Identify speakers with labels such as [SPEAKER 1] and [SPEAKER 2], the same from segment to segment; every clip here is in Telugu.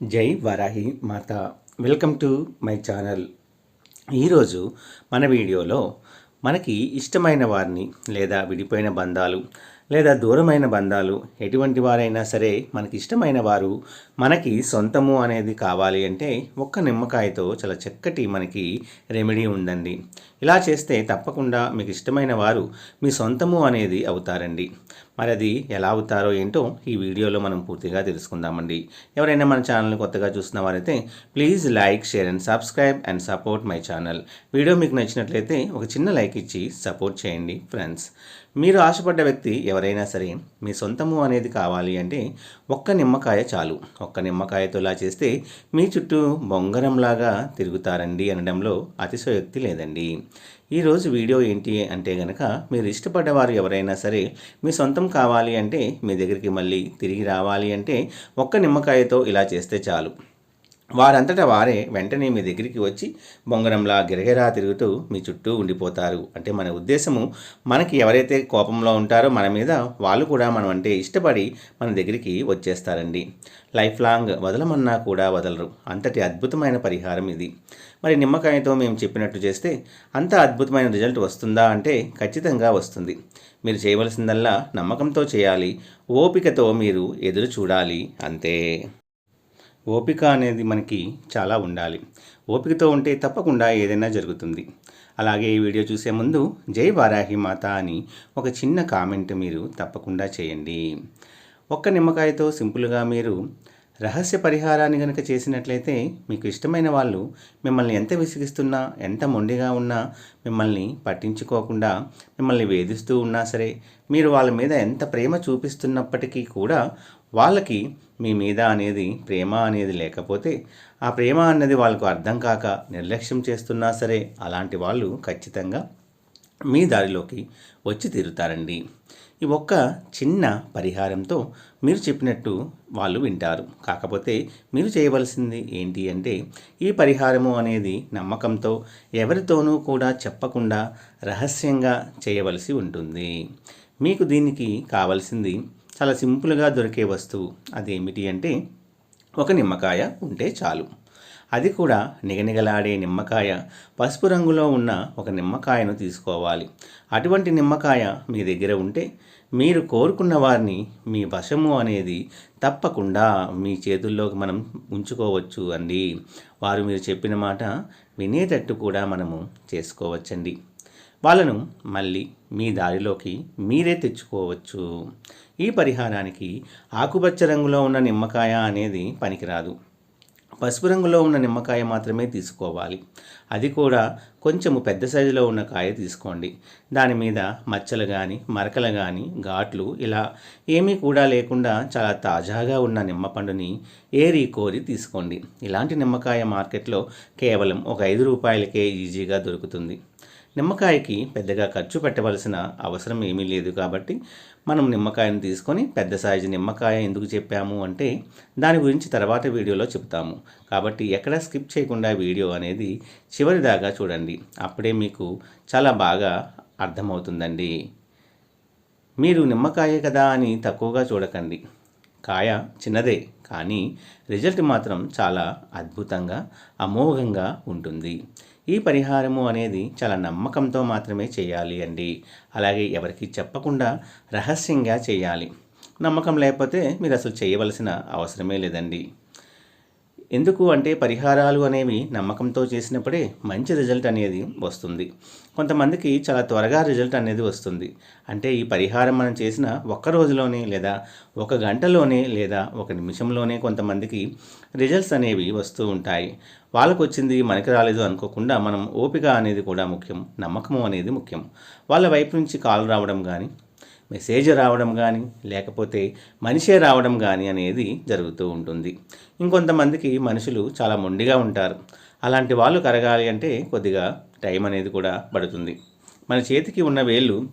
[SPEAKER 1] జై వరాహి మాత. Welcome to my channel. ఈరోజు మన వీడియోలో మనకి ఇష్టమైన వారిని లేదా విడిపోయిన బంధాలు లేదా దూరమైన బంధాలు ఎటువంటి వారైనా సరే మనకి ఇష్టమైన వారు మనకి సొంతము అనేది కావాలి అంటే ఒక్క నిమ్మకాయతో చాలా చక్కటి మనకి రెమెడీ ఉందండి ఇలా చేస్తే తప్పకుండా మీకు ఇష్టమైన వారు మీ సొంతము అనేది అవుతారండి. మరి అది ఎలా అవుతారో ఏంటో ఈ వీడియోలో మనం పూర్తిగా తెలుసుకుందామండి. ఎవరైనా మన ఛానల్ని కొత్తగా చూసిన వారైతే please like share and subscribe and support my channel. Video మీకు నచ్చినట్లయితే ఒక చిన్న లైక్ ఇచ్చి సపోర్ట్ చేయండి ఫ్రెండ్స్. మీరు ఆశపడ్డ వ్యక్తి ఎవరైనా సరే మీ సొంతము అనేది కావాలి అంటే ఒక్క నిమ్మకాయ చాలు. ఒక్క నిమ్మకాయతో ఇలా చేస్తే మీ చుట్టూ బొంగరంలాగా తిరుగుతారండి అనడంలో అతిశయోక్తి లేదండి. ఈరోజు వీడియో ఏంటి అంటే గనక మీరు ఇష్టపడ్డవారు ఎవరైనా సరే మీ సొంతం కావాలి అంటే మీ దగ్గరికి మళ్ళీ తిరిగి రావాలి అంటే ఒక్క నిమ్మకాయతో ఇలా చేస్తే చాలు. వారంతటా వారే వెంటనే మీ దగ్గరికి వచ్చి బొంగరంలా గిరగిరా తిరుగుతూ మీ చుట్టూ ఉండిపోతారు. అంటే మన ఉద్దేశము మనకి ఎవరైతే కోపంలో ఉంటారో మన మీద వాళ్ళు కూడా మనం అంటే ఇష్టపడి మన దగ్గరికి వచ్చేస్తారండి. లైఫ్ లాంగ్ వదలమన్నా కూడా వదలరు. అంతటి అద్భుతమైన పరిహారం ఇది. మరి నిమ్మకాయతో మేము చెప్పినట్టు చేస్తే అంత అద్భుతమైన రిజల్ట్ వస్తుందా అంటే ఖచ్చితంగా వస్తుంది. మీరు చేయవలసిందల్లా నమ్మకంతో చేయాలి. ఓపికతో మీరు ఎదురు చూడాలి. అంతే. ఓపిక అనేది మనకి చాలా ఉండాలి. ఓపికతో ఉంటే తప్పకుండా ఏదైనా జరుగుతుంది. అలాగే ఈ వీడియో చూసే ముందు జై వారాహి మాత అని ఒక చిన్న కామెంట్ మీరు తప్పకుండా చేయండి. ఒక్క నిమ్మకాయతో సింపుల్గా మీరు రహస్య పరిహారాన్ని కనుక చేసినట్లయితే మీకు ఇష్టమైన వాళ్ళు మిమ్మల్ని ఎంత విసిగిస్తున్నా ఎంత మొండిగా ఉన్నా మిమ్మల్ని పట్టించుకోకుండా మిమ్మల్ని వేధిస్తూ ఉన్నా సరే మీరు వాళ్ళ మీద ఎంత ప్రేమ చూపిస్తున్నప్పటికీ కూడా వాళ్ళకి మీ మీద అనేది ప్రేమ అనేది లేకపోతే ఆ ప్రేమ అన్నది వాళ్ళకు అర్థం కాక నిర్లక్ష్యం చేస్తున్నా సరే అలాంటి వాళ్ళు ఖచ్చితంగా మీ దారిలోకి వచ్చి తీరుతారండి. ఈ ఒక్క చిన్న పరిహారంతో మీరు చెప్పినట్టు వాళ్ళు వింటారు. కాకపోతే మీరు చేయవలసింది ఏంటి అంటే ఈ పరిహారము అనేది నమ్మకంతో ఎవరితోనూ కూడా చెప్పకుండా రహస్యంగా చేయవలసి ఉంటుంది. మీకు దీనికి కావలసింది చాలా సింపుల్గా దొరికే వస్తువు అదేమిటి అంటే ఒక నిమ్మకాయ ఉంటే చాలు. అది కూడా నిగనిగలాడే నిమ్మకాయ. పసుపు రంగులో ఉన్న ఒక నిమ్మకాయను తీసుకోవాలి. అటువంటి నిమ్మకాయ మీ దగ్గర ఉంటే మీరు కోరుకున్న వారిని మీ వశము అనేది తప్పకుండా మీ చేతుల్లోకి మనం ఉంచుకోవచ్చు అండి. వారు మీరు చెప్పిన మాట వినేటట్టు కూడా మనము చేసుకోవచ్చండి. వాళ్ళను మళ్ళీ మీ దారిలోకి మీరే తెచ్చుకోవచ్చు. ఈ పరిహారానికి ఆకుపచ్చ రంగులో ఉన్న నిమ్మకాయ అనేది పనికిరాదు. పసుపు రంగులో ఉన్న నిమ్మకాయ మాత్రమే తీసుకోవాలి. అది కూడా కొంచెము పెద్ద సైజులో ఉన్న కాయ తీసుకోండి. దాని మీద మచ్చలు కానీ మరకలు కానీ ఘాట్లు ఇలా ఏమీ కూడా లేకుండా చాలా తాజాగా ఉన్న నిమ్మపండుని ఏరి కోరి తీసుకోండి. ఇలాంటి నిమ్మకాయ మార్కెట్లో కేవలం ఒక ఐదు రూపాయలకే ఈజీగా దొరుకుతుంది. నిమ్మకాయకి పెద్దగా ఖర్చు పెట్టవలసిన అవసరం ఏమీ లేదు కాబట్టి మనం నిమ్మకాయను తీసుకొని పెద్ద సైజు నిమ్మకాయ ఎందుకు చెప్పాము అంటే దాని గురించి తర్వాత వీడియోలో చెప్తాము కాబట్టి ఎక్కడ స్కిప్ చేయకుండా వీడియో అనేది చివరి దాకా చూడండి. అప్పుడే మీకు చాలా బాగా అర్థమవుతుందండి. మీరు నిమ్మకాయే కదా అని తక్కువగా చూడకండి. కాయ చిన్నదే కానీ రిజల్ట్ మాత్రం చాలా అద్భుతంగా అమోఘంగా ఉంటుంది. ఈ పరిహారము అనేది చాలా నమ్మకంతో మాత్రమే చేయాలి అండి. అలాగే ఎవరికి చెప్పకుండా రహస్యంగా చేయాలి. నమ్మకం లేకపోతే మీరు అసలు చేయవలసిన అవసరమే లేదండి. ఎందుకు అంటే పరిహారాలు అనేవి నమ్మకంతో చేసినప్పుడే మంచి రిజల్ట్ అనేది వస్తుంది. కొంతమందికి చాలా త్వరగా రిజల్ట్ అనేది వస్తుంది. అంటే ఈ పరిహారం మనం చేసిన ఒక్క రోజులోనే లేదా ఒక గంటలోనే లేదా ఒక నిమిషంలోనే కొంతమందికి రిజల్ట్స్ అనేవి వస్తూ ఉంటాయి. వాళ్ళకు వచ్చింది మనకి రాలేదు అనుకోకుండా మనం ఓపిక అనేది కూడా ముఖ్యం నమ్మకము అనేది ముఖ్యం. వాళ్ళ వైపు నుంచి కాల్ రావడం కానీ మెసేజ్ రావడం కానీ లేకపోతే మనిషే రావడం కానీ అనేది జరుగుతూ ఉంటుంది. ఇంకొంతమందికి మనుషులు చాలా మొండిగా ఉంటారు. అలాంటి వాళ్ళు కరగాలి అంటే కొద్దిగా టైం అనేది కూడా పడుతుంది. మన చేతికి ఉన్న వేళ్ళు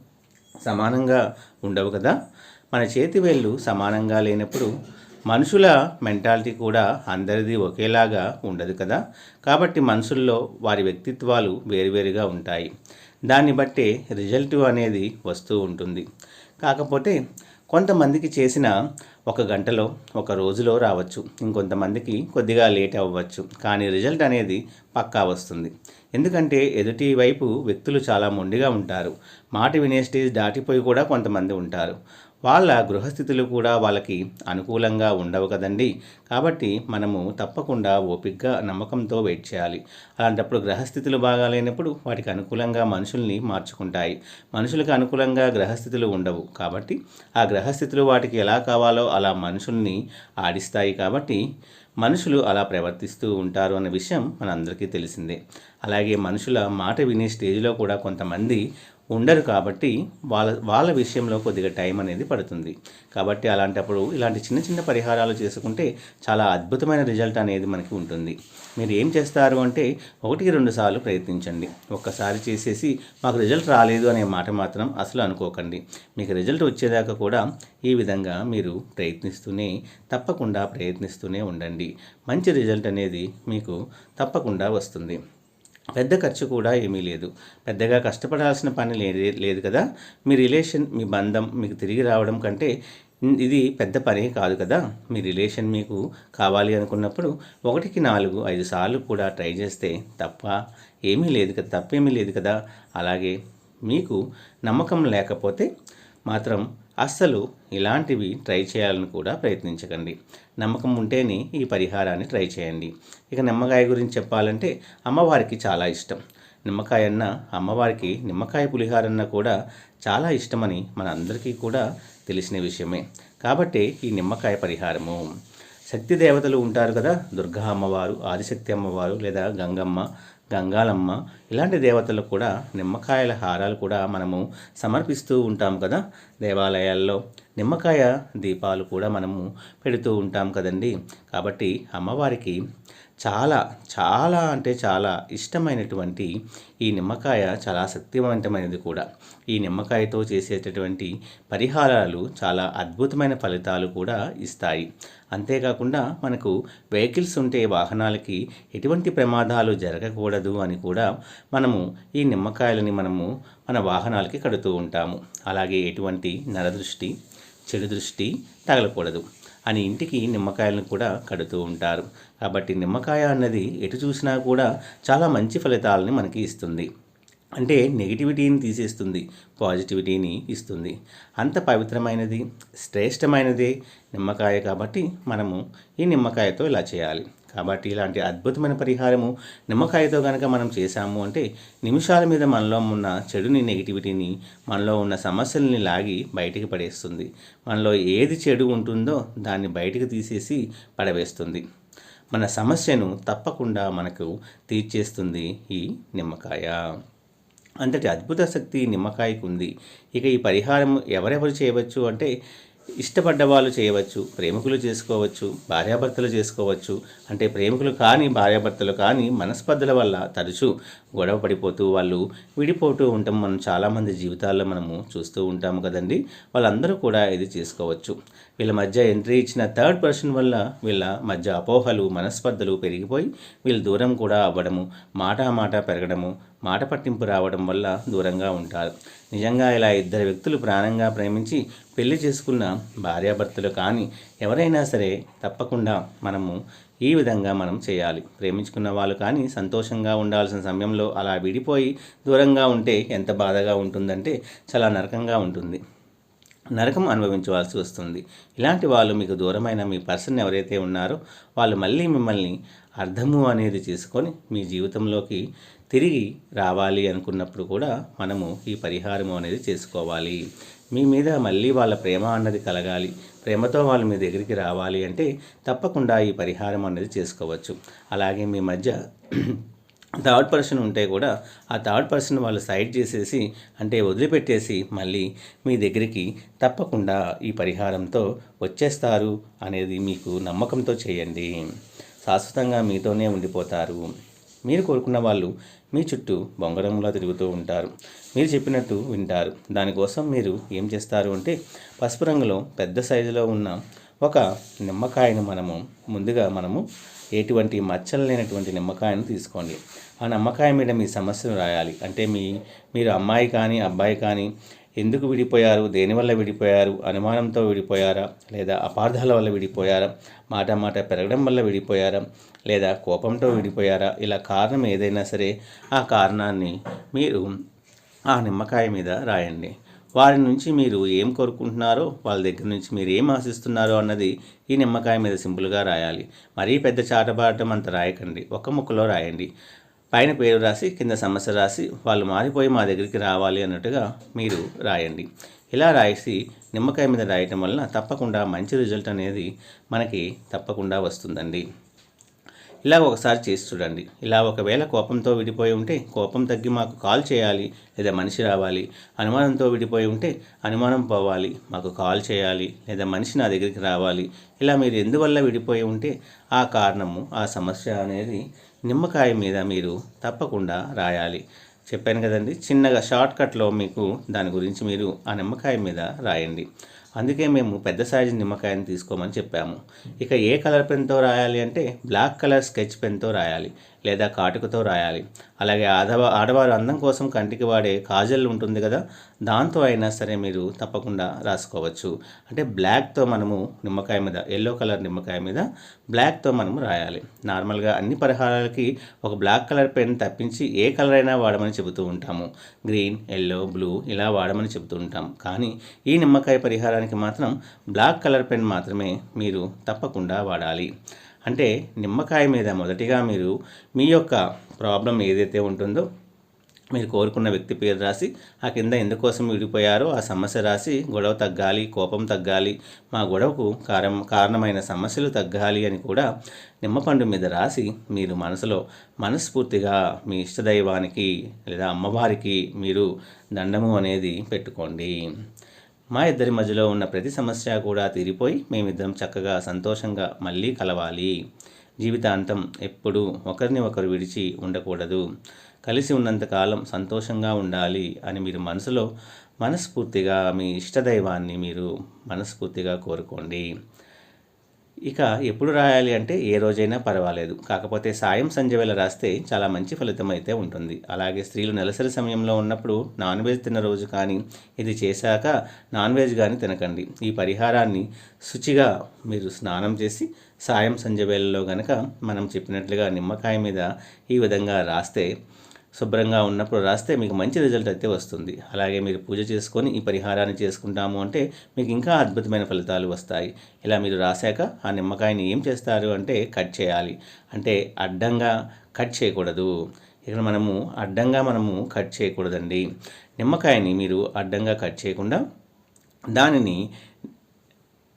[SPEAKER 1] సమానంగా ఉండవు కదా? మన చేతి వేళ్ళు సమానంగా లేనప్పుడు మనుషుల మెంటాలిటీ కూడా అందరిది ఒకేలాగా ఉండదు కదా? కాబట్టి మనుషుల్లో వారి వ్యక్తిత్వాలు వేరువేరుగా ఉంటాయి. దాన్ని బట్టే రిజల్ట్ అనేది వస్తూ ఉంటుంది. కాకపోతే కొంతమందికి చేసిన ఒక గంటలో ఒక రోజులో రావచ్చు. ఇంకొంతమందికి కొద్దిగా లేట్ అవ్వచ్చు. కానీ రిజల్ట్ అనేది పక్కా వస్తుంది. ఎందుకంటే ఎదుటి వైపు వ్యక్తులు చాలా మొండిగా ఉంటారు. మాట వినే స్టేజ్ దాటిపోయి కూడా కొంతమంది ఉంటారు. వాళ్ళ గృహస్థితులు కూడా వాళ్ళకి అనుకూలంగా ఉండవు కదండి. కాబట్టి మనము తప్పకుండా ఓపికగా నమ్మకంతో వెయిట్ చేయాలి. అలాంటప్పుడు గ్రహస్థితులు బాగా లేనప్పుడు వాటికి అనుకూలంగా మనుషుల్ని మార్చుకుంటాయి. మనుషులకు అనుకూలంగా గ్రహస్థితులు ఉండవు. కాబట్టి ఆ గ్రహస్థితులు వాటికి ఎలా కావాలో అలా మనుషుల్ని ఆడిస్తాయి కాబట్టి మనుషులు అలా ప్రవర్తిస్తూ ఉంటారు అన్న విషయం మనందరికీ తెలిసిందే. అలాగే మనుషుల మాట వినే స్టేజ్లో కూడా కొంతమంది ఉండరు కాబట్టి వాళ్ళ వాళ్ళ విషయంలో కొద్దిగా టైం అనేది పడుతుంది. కాబట్టి అలాంటప్పుడు ఇలాంటి చిన్న చిన్న పరిహారాలు చేసుకుంటే చాలా అద్భుతమైన రిజల్ట్ అనేది మనకి ఉంటుంది. మీరు ఏం చేస్తారు అంటే ఒకటికి రెండు సార్లు ప్రయత్నించండి. ఒక్కసారి చేసేసి మాకు రిజల్ట్ రాలేదు అనే మాట మాత్రం అసలు అనుకోకండి. మీకు రిజల్ట్ వచ్చేదాకా కూడా ఈ విధంగా మీరు ప్రయత్నిస్తూనే తప్పకుండా ప్రయత్నిస్తూనే ఉండండి. మంచి రిజల్ట్ అనేది మీకు తప్పకుండా వస్తుంది. పెద్ద ఖర్చు కూడా ఏమీ లేదు. పెద్దగా కష్టపడాల్సిన పని లేదు లేదు కదా? మీ రిలేషన్ మీ బంధం మీకు తిరిగి రావడం కంటే ఇది పెద్ద పని కాదు కదా? మీ రిలేషన్ మీకు కావాలి అనుకున్నప్పుడు ఒకటికి నాలుగు ఐదు సార్లు కూడా ట్రై చేస్తే తప్ప ఏమీ లేదు కదా తప్పేమీ లేదు కదా? అలాగే మీకు నమ్మకం లేకపోతే మాత్రం అస్సలు ఇలాంటివి ట్రై చేయాలని కూడా ప్రయత్నించకండి. నమ్మకం ఉంటేనే ఈ పరిహారాన్ని ట్రై చేయండి. ఇక నిమ్మకాయ గురించి చెప్పాలంటే అమ్మవారికి చాలా ఇష్టం. నిమ్మకాయ అన్న అమ్మవారికి నిమ్మకాయ పులిహారన్న కూడా చాలా ఇష్టమని మన అందరికీ కూడా తెలిసిన విషయమే. కాబట్టి ఈ నిమ్మకాయ పరిహారము. శక్తి దేవతలు ఉంటారు కదా దుర్గా అమ్మవారు ఆదిశక్తి అమ్మవారు లేదా గంగమ్మ గంగాలమ్మ ఇలాంటి దేవతలకు కూడా నిమ్మకాయల హారాలు కూడా మనము సమర్పిస్తూ ఉంటాం కదా దేవాలయాల్లో. నిమ్మకాయ దీపాలు కూడా మనము పెడుతూ ఉంటాం కదండి. కాబట్టి అమ్మవారికి చాలా చాలా అంటే చాలా ఇష్టమైనటువంటి ఈ నిమ్మకాయ చాలా శక్తివంతమైనది కూడా. ఈ నిమ్మకాయతో చేసేటటువంటి పరిహారాలు చాలా అద్భుతమైన ఫలితాలు కూడా ఇస్తాయి. అంతేకాకుండా మనకు వెహికల్స్ ఉంటే వాహనాలకి ఎటువంటి ప్రమాదాలు జరగకూడదు అని కూడా మనము ఈ నిమ్మకాయలని మనము మన వాహనాలకి కడుతూ ఉంటాము. అలాగే ఎటువంటి నరదృష్టి చెడు దృష్టి తగలకూడదు. అని ఇంటికి నిమ్మకాయలను కూడా కడుతూ ఉంటారు. కాబట్టి నిమ్మకాయ అన్నది ఎటు చూసినా కూడా చాలా మంచి ఫలితాలని మనకి ఇస్తుంది. అంటే నెగిటివిటీని తీసేస్తుంది పాజిటివిటీని ఇస్తుంది. అంత పవిత్రమైనది శ్రేష్టమైనదే నిమ్మకాయ కాబట్టి మనము ఈ నిమ్మకాయతో ఇలా చేయాలి. కాబట్టి ఇలాంటి అద్భుతమైన పరిహారము నిమ్మకాయతో కనుక మనం చేశాము అంటే నిమిషాల మీద మనలో ఉన్న చెడుని నెగిటివిటీని మనలో ఉన్న సమస్యల్ని లాగి బయటికి పడేస్తుంది. మనలో ఏది చెడు ఉంటుందో దాన్ని బయటికి తీసేసి పడవేస్తుంది. మన సమస్యను తప్పకుండా మనకు తీర్చేస్తుంది ఈ నిమ్మకాయ. అంతటి అద్భుత శక్తి నిమ్మకాయకు ఉంది ఇక ఈ పరిహారం ఎవరెవరు చేయవచ్చు అంటే ఇష్టపడ్డ వాళ్ళు చేయవచ్చు ప్రేమికులు చేసుకోవచ్చు భార్యాభర్తలు చేసుకోవచ్చు. అంటే ప్రేమికులు కానీ భార్యాభర్తలు కానీ మనస్పర్ధల వల్ల తరచూ గొడవ పడిపోతూ వాళ్ళు విడిపోతూ ఉంటాం. మనం చాలామంది జీవితాల్లో మనము చూస్తూ ఉంటాము కదండి. వాళ్ళందరూ కూడా ఇది చేసుకోవచ్చు. వీళ్ళ మధ్య ఎంట్రీ ఇచ్చిన థర్డ్ పర్సన్ వల్ల వీళ్ళ మధ్య అపోహలు మనస్పర్ధలు పెరిగిపోయి వీళ్ళు దూరం కూడా అవ్వడము మాట మాట పెరగడము మాట పట్టింపు రావడం వల్ల దూరంగా ఉంటారు. నిజంగా ఇలా ఇద్దరు వ్యక్తులు ప్రాణంగా ప్రేమించి పెళ్ళి చేసుకున్న భార్యాభర్తలు కానీ ఎవరైనా సరే తప్పకుండా మనము ఈ విధంగా మనం చేయాలి. ప్రేమించుకున్న వాళ్ళు కానీ సంతోషంగా ఉండాల్సిన సమయంలో అలా విడిపోయి దూరంగా ఉంటే ఎంత బాధగా ఉంటుందంటే చాలా నరకంగా ఉంటుంది. నరకం అనుభవించవలసి వస్తుంది. ఇలాంటి వాళ్ళు మీకు దూరమైన మీ పర్సన్ ఎవరైతే ఉన్నారో వాళ్ళు మళ్ళీ మిమ్మల్ని అర్థము అనేది చేసుకొని మీ జీవితంలోకి తిరిగి రావాలి అనుకున్నప్పుడు కూడా మనము ఈ పరిహారం అనేది చేసుకోవాలి. మీ మీద మళ్ళీ వాళ్ళ ప్రేమ అన్నది కలగాలి. ప్రేమతో వాళ్ళు మీ దగ్గరికి రావాలి అంటే తప్పకుండా ఈ పరిహారం అనేది చేసుకోవచ్చు. అలాగే మీ మధ్య థర్డ్ పర్సన్ ఉంటే కూడా ఆ థర్డ్ పర్సన్ వాళ్ళు సైడ్ చేసేసి అంటే వదిలిపెట్టేసి మళ్ళీ మీ దగ్గరికి తప్పకుండా ఈ పరిహారంతో వచ్చేస్తారు అనేది మీకు నమ్మకంతో చేయండి. శాశ్వతంగా మీతోనే ఉండిపోతారు. మీరు కోరుకున్న వాళ్ళు మీ చుట్టూ బొంగరంలా తిరుగుతూ ఉంటారు. మీరు చెప్పినట్టు వింటారు. దానికోసం మీరు ఏం చేస్తారు అంటే పసుపు రంగులో పెద్ద సైజులో ఉన్న ఒక నిమ్మకాయను మనము ముందుగా మనము ఎటువంటి మచ్చలు లేనటువంటి నిమ్మకాయను తీసుకోండి. ఆ నిమ్మకాయ మీద మీ సమస్యను రాయాలి. అంటే మీ మీరు అమ్మాయి కానీ అబ్బాయి కానీ ఎందుకు విడిపోయారు? దేనివల్ల విడిపోయారు? అనుమానంతో విడిపోయారా? లేదా అపార్థాల వల్ల విడిపోయారా? మాట మాట పెరగడం వల్ల విడిపోయారా? లేదా కోపంతో విడిపోయారా? ఇలా కారణం ఏదైనా సరే ఆ కారణాన్ని మీరు ఆ నిమ్మకాయ మీద రాయండి. వారి నుంచి మీరు ఏం కోరుకుంటున్నారో వాళ్ళ దగ్గర నుంచి మీరు ఏం ఆశిస్తున్నారో అన్నది ఈ నిమ్మకాయ మీద సింపుల్గా రాయాలి. మరీ పెద్ద చాటబాటం అంత రాయకండి. ఒక ముక్కలో రాయండి. పైన పేరు రాసి కింద సమస్య రాసి వాళ్ళు మారిపోయి మా దగ్గరికి రావాలి అన్నట్టుగా మీరు రాయండి. ఇలా రాసి నిమ్మకాయ మీద రాయటం వలన తప్పకుండా మంచి రిజల్ట్ అనేది మనకి తప్పకుండా వస్తుందండి. ఇలా ఒకసారి చేసి చూడండి. ఇలా ఒకవేళ కోపంతో విడిపోయి ఉంటే కోపం తగ్గి మాకు కాల్ చేయాలి లేదా మనిషి రావాలి. అనుమానంతో విడిపోయి ఉంటే అనుమానం పోవాలి. మాకు కాల్ చేయాలి లేదా మనిషి నా దగ్గరికి రావాలి. ఇలా మీరు ఎందువల్ల విడిపోయి ఉంటే ఆ కారణము ఆ సమస్య అనేది నిమ్మకాయ మీద మీరు తప్పకుండా రాయాలి. చెప్పాను కదండి చిన్నగా షార్ట్ కట్లో మీకు దాని గురించి మీరు ఆ నిమ్మకాయ మీద రాయండి. అందుకే మేము పెద్ద సైజు నిమ్మకాయని తీసుకోమని చెప్పాము. ఇక ఏ కలర్ పెన్తో రాయాలి అంటే బ్లాక్ కలర్ స్కెచ్ పెన్తో రాయాలి. లేదా కాటుకతో రాయాలి. అలాగే ఆడవా ఆడవారు అందం కోసం కంటికి వాడే కాజల్ ఉంటుంది కదా దాంతో అయినా సరే మీరు తప్పకుండా రాసుకోవచ్చు. అంటే బ్లాక్తో మనము నిమ్మకాయ మీద ఎల్లో కలర్ నిమ్మకాయ మీద బ్లాక్తో మనము రాయాలి. నార్మల్గా అన్ని పరిహారాలకి ఒక బ్లాక్ కలర్ పెన్ తప్పించి ఏ కలర్ అయినా వాడమని చెబుతూ ఉంటాము. గ్రీన్ ఎల్లో బ్లూ ఇలా వాడమని చెబుతూ ఉంటాం. కానీ ఈ నిమ్మకాయ పరిహారానికి మాత్రం బ్లాక్ కలర్ పెన్ మాత్రమే మీరు తప్పకుండా వాడాలి. అంటే నిమ్మకాయ మీద మొదటిగా మీరు మీ యొక్క ప్రాబ్లం ఏదైతే ఉంటుందో మీరు కోరుకున్న వ్యక్తి పేరు రాసి ఆ కింద ఎందుకోసం విడిపోయారో ఆ సమస్య రాసి గొడవ తగ్గాలి కోపం తగ్గాలి మా గొడవకు కారం కారణమైన సమస్యలు తగ్గాలి అని కూడా నిమ్మపండు మీద రాసి మీరు మనసులో మనస్ఫూర్తిగా మీ ఇష్టదైవానికి లేదా అమ్మవారికి మీరు దండము అనేది పెట్టుకోండి. మా ఇద్దరి మధ్యలో ఉన్న ప్రతి సమస్య కూడా తీరిపోయి మేమిద్దరం చక్కగా సంతోషంగా మళ్ళీ కలవాలి. జీవితాంతం ఎప్పుడూ ఒకరిని ఒకరు విడిచి ఉండకూడదు. కలిసి ఉన్నంతకాలం సంతోషంగా ఉండాలి అని మీరు మనసులో మనస్ఫూర్తిగా మీ ఇష్టదైవాన్ని మీరు మనస్ఫూర్తిగా కోరుకోండి. ఇక ఎప్పుడు రాయాలి అంటే ఏ రోజైనా పర్వాలేదు. కాకపోతే సాయం సంధ్య వేళ రాస్తే చాలా మంచి ఫలితం అయితే ఉంటుంది. అలాగే స్త్రీలు నెలసరి సమయంలో ఉన్నప్పుడు నాన్ వెజ్ తిన్న రోజు కానీ ఇది చేశాక నాన్ వెజ్ కానీ తినకండి. ఈ పరిహారాన్ని శుచిగా మీరు స్నానం చేసి సాయం సంధ్య వేళలో గనక మనం చెప్పినట్లుగా నిమ్మకాయ మీద ఈ విధంగా రాస్తే శుభ్రంగా ఉన్నప్పుడు రాస్తే మీకు మంచి రిజల్ట్ అయితే వస్తుంది. అలాగే మీరు పూజ చేసుకొని ఈ పరిహారాన్ని చేసుకుంటాము అంటే మీకు ఇంకా అద్భుతమైన ఫలితాలు వస్తాయి. ఇలా మీరు రాశాక ఆ నిమ్మకాయని ఏం చేస్తారు అంటే కట్ చేయాలి. అంటే అడ్డంగా కట్ చేయకూడదు. ఇక్కడ మనము అడ్డంగా మనము కట్ చేయకూడదండి. నిమ్మకాయని మీరు అడ్డంగా కట్ చేయకుండా దానిని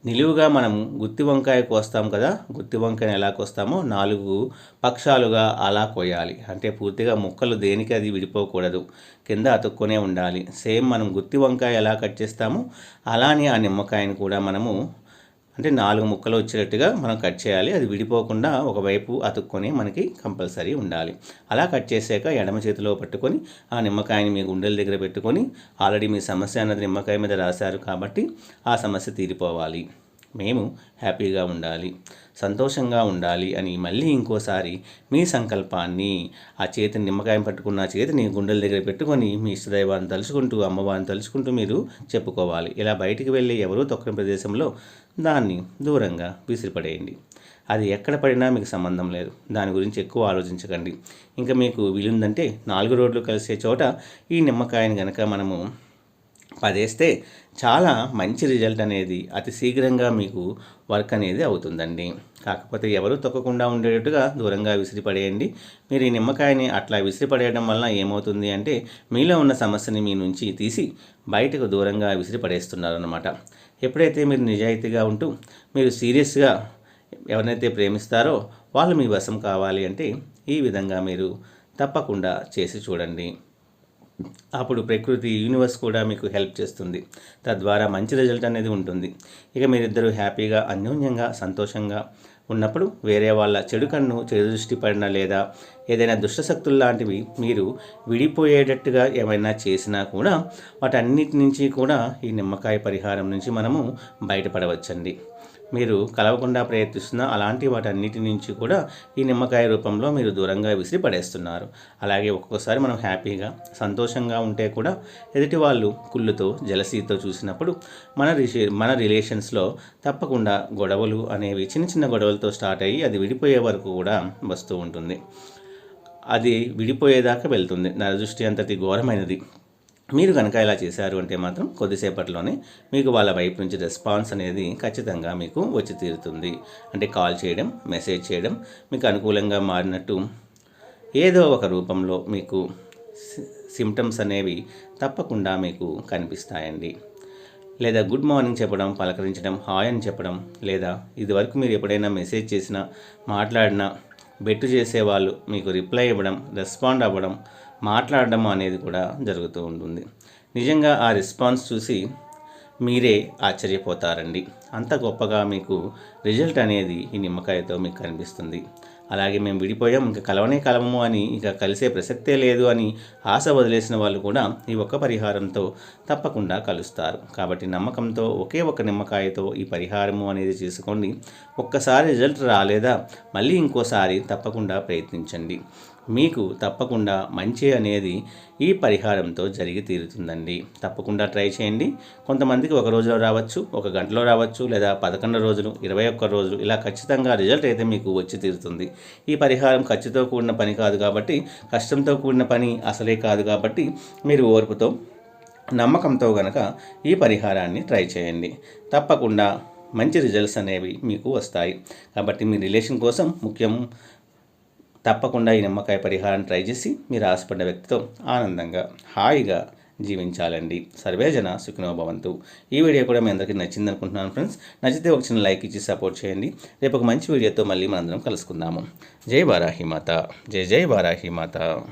[SPEAKER 1] నిలువుగా మనం గుత్తి వంకాయ కోస్తాం కదా గుత్తి వంకాయని ఎలా కోస్తామో నాలుగు పక్షాలుగా అలా కోయాలి. అంటే పూర్తిగా ముక్కలు దేనికి అది విడిపోకూడదు. కింద అతుక్కొనే ఉండాలి. సేమ్ మనం గుత్తి వంకాయ ఎలా కట్ చేస్తామో అలానే ఆ నిమ్మకాయని కూడా మనము అంటే నాలుగు ముక్కలు వచ్చేటట్టుగా మనం కట్ చేయాలి. అది విడిపోకుండా ఒకవైపు అతుక్కొని మనకి కంపల్సరీ ఉండాలి. అలా కట్ చేసాక ఎడమ చేతిలో పట్టుకొని ఆ నిమ్మకాయని మీ గుండెల దగ్గర పెట్టుకొని ఆల్రెడీ మీ సమస్య అన్నది నిమ్మకాయ మీద రాశారు కాబట్టి ఆ సమస్య తీరిపోవాలి. మేము హ్యాపీగా ఉండాలి. సంతోషంగా ఉండాలి అని మళ్ళీ ఇంకోసారి మీ సంకల్పాన్ని ఆ చేతిని నిమ్మకాయం పట్టుకున్న ఆ చేతిని గుండెల దగ్గర పెట్టుకొని మీ ఇష్టదైవాన్ని తలుచుకుంటూ అమ్మవారిని తలుచుకుంటూ మీరు చెప్పుకోవాలి. ఇలా బయటికి వెళ్ళి ఎవరూ తొక్కని ప్రదేశంలో దాన్ని దూరంగా విసిరిపడేయండి. అది ఎక్కడ పడినా మీకు సంబంధం లేదు. దాని గురించి ఎక్కువ ఆలోచించకండి. ఇంకా మీకు వీలుందంటే నాలుగు రోడ్లు కలిసే చోట ఈ నిమ్మకాయని కనుక మనము పదేస్తే చాలా మంచి రిజల్ట్ అనేది అతి శీఘ్రంగా మీకు వర్క్ అనేది అవుతుందండి. కాకపోతే ఎవరు తొక్కకుండా ఉండేటట్టుగా దూరంగా విసిరిపడేయండి. మీరు ఈ నిమ్మకాయని అట్లా విసిరిపడేయడం వలన ఏమవుతుంది అంటే మీలో ఉన్న సమస్యని మీ నుంచి తీసి బయటకు దూరంగా విసిరిపడేస్తున్నారన్నమాట. ఎప్పుడైతే మీరు నిజాయితీగా ఉంటూ మీరు సీరియస్గా ఎవరినైతే ప్రేమిస్తారో వాళ్ళు మీ వశం కావాలి అంటే ఈ విధంగా మీరు తప్పకుండా చేసి చూడండి. అప్పుడు ప్రకృతి యూనివర్స్ కూడా మీకు హెల్ప్ చేస్తుంది. తద్వారా మంచి రిజల్ట్ అనేది ఉంటుంది. ఇక మీరిద్దరూ హ్యాపీగా అన్యోన్యంగా సంతోషంగా ఉన్నప్పుడు వేరే వాళ్ళ చెడు కన్ను చెడు దృష్టి పడిన లేదా ఏదైనా దుష్టశక్తులు లాంటివి మీరు విడిపోయేటట్టుగా ఏమైనా చేసినా కూడా వాటన్నిటి నుంచి కూడా ఈ నిమ్మకాయ పరిహారం నుంచి మనము బయటపడవచ్చండి. మీరు కలవకుండా ప్రయత్నిస్తున్న అలాంటి వాటన్నిటి నుంచి కూడా ఈ నిమ్మకాయ రూపంలో మీరు దూరంగా విసిరి పడేస్తున్నారు. అలాగే ఒక్కొక్కసారి మనం హ్యాపీగా సంతోషంగా ఉంటే కూడా ఎదుటి వాళ్ళు కుళ్ళుతో జలసీతో చూసినప్పుడు మన రిషే మన రిలేషన్స్లో తప్పకుండా గొడవలు అనేవి చిన్న చిన్న గొడవలతో స్టార్ట్ అయ్యి అది విడిపోయే వరకు కూడా వస్తూ ఉంటుంది. అది విడిపోయేదాకా వెళ్తుంది. నా దృష్టి అంతటి ఘోరమైనది. మీరు కనుక ఇలా చేశారు అంటే మాత్రం కొద్దిసేపట్లోనే మీకు వాళ్ళ వైపు నుంచి రెస్పాన్స్ అనేది ఖచ్చితంగా మీకు వచ్చి తీరుతుంది. అంటే కాల్ చేయడం మెసేజ్ చేయడం మీకు అనుకూలంగా మారినట్టు ఏదో ఒక రూపంలో మీకు సిమ్టమ్స్ అనేవి తప్పకుండా మీకు కనిపిస్తాయండి. లేదా గుడ్ మార్నింగ్ చెప్పడం పలకరించడం హాయ్ అని చెప్పడం లేదా ఇదివరకు మీరు ఎప్పుడైనా మెసేజ్ చేసినా మాట్లాడినా బెట్టు చేసేవాళ్ళు మీకు రిప్లై ఇవ్వడం రెస్పాండ్ అవ్వడం మాట్లాడడం అనేది కూడా జరుగుతూ ఉంటుంది. నిజంగా ఆ రెస్పాన్స్ చూసి మీరే ఆశ్చర్యపోతారండి. అంత గొప్పగా మీకు రిజల్ట్ అనేది ఈ నిమ్మకాయతో మీకు కనిపిస్తుంది. అలాగే మేము విడిపోయాం ఇంకా కలవనే కలవము అని ఇక కలిసే ప్రసక్తే లేదు అని ఆశ వదిలేసిన వాళ్ళు కూడా ఈ ఒక్క పరిహారంతో తప్పకుండా కలుస్తారు. కాబట్టి నమ్మకంతో ఒకే ఒక నిమ్మకాయతో ఈ పరిహారము అనేది చేసుకోండి. ఒక్కసారి రిజల్ట్ రాలేదా మళ్ళీ ఇంకోసారి తప్పకుండా ప్రయత్నించండి. మీకు తప్పకుండా మంచి అనేది ఈ పరిహారంతో జరిగి తీరుతుందండి. తప్పకుండా ట్రై చేయండి. కొంతమందికి ఒక రోజులో రావచ్చు ఒక గంటలో రావచ్చు లేదా పదకొండు రోజులు ఇరవై ఒక్క రోజులు ఇలా ఖచ్చితంగా రిజల్ట్ అయితే మీకు వచ్చి తీరుతుంది. ఈ పరిహారం ఖర్చుతో కూడిన పని కాదు కాబట్టి కష్టంతో కూడిన పని అసలే కాదు కాబట్టి మీరు ఓర్పుతో నమ్మకంతో గనక ఈ పరిహారాన్ని ట్రై చేయండి. తప్పకుండా మంచి రిజల్ట్స్ అనేవి మీకు వస్తాయి. కాబట్టి మీ రిలేషన్ కోసం ముఖ్యం తప్పకుండా ఈ నిమ్మకాయ పరిహారం ట్రై చేసి మీరు ఆశపడ్డ వ్యక్తితో ఆనందంగా హాయిగా జీవించాలండి. సర్వేజన సుఖినో భవంతు. ఈ వీడియో కూడా మీ అందరికీ నచ్చింది అనుకుంటున్నాను ఫ్రెండ్స్. నచ్చితే ఒక చిన్న లైక్ ఇచ్చి సపోర్ట్ చేయండి. రేపు ఒక మంచి వీడియోతో మళ్ళీ మనందరం కలుసుకుందాము. జై వారాహి మాత. జై జై వారాహి మాత.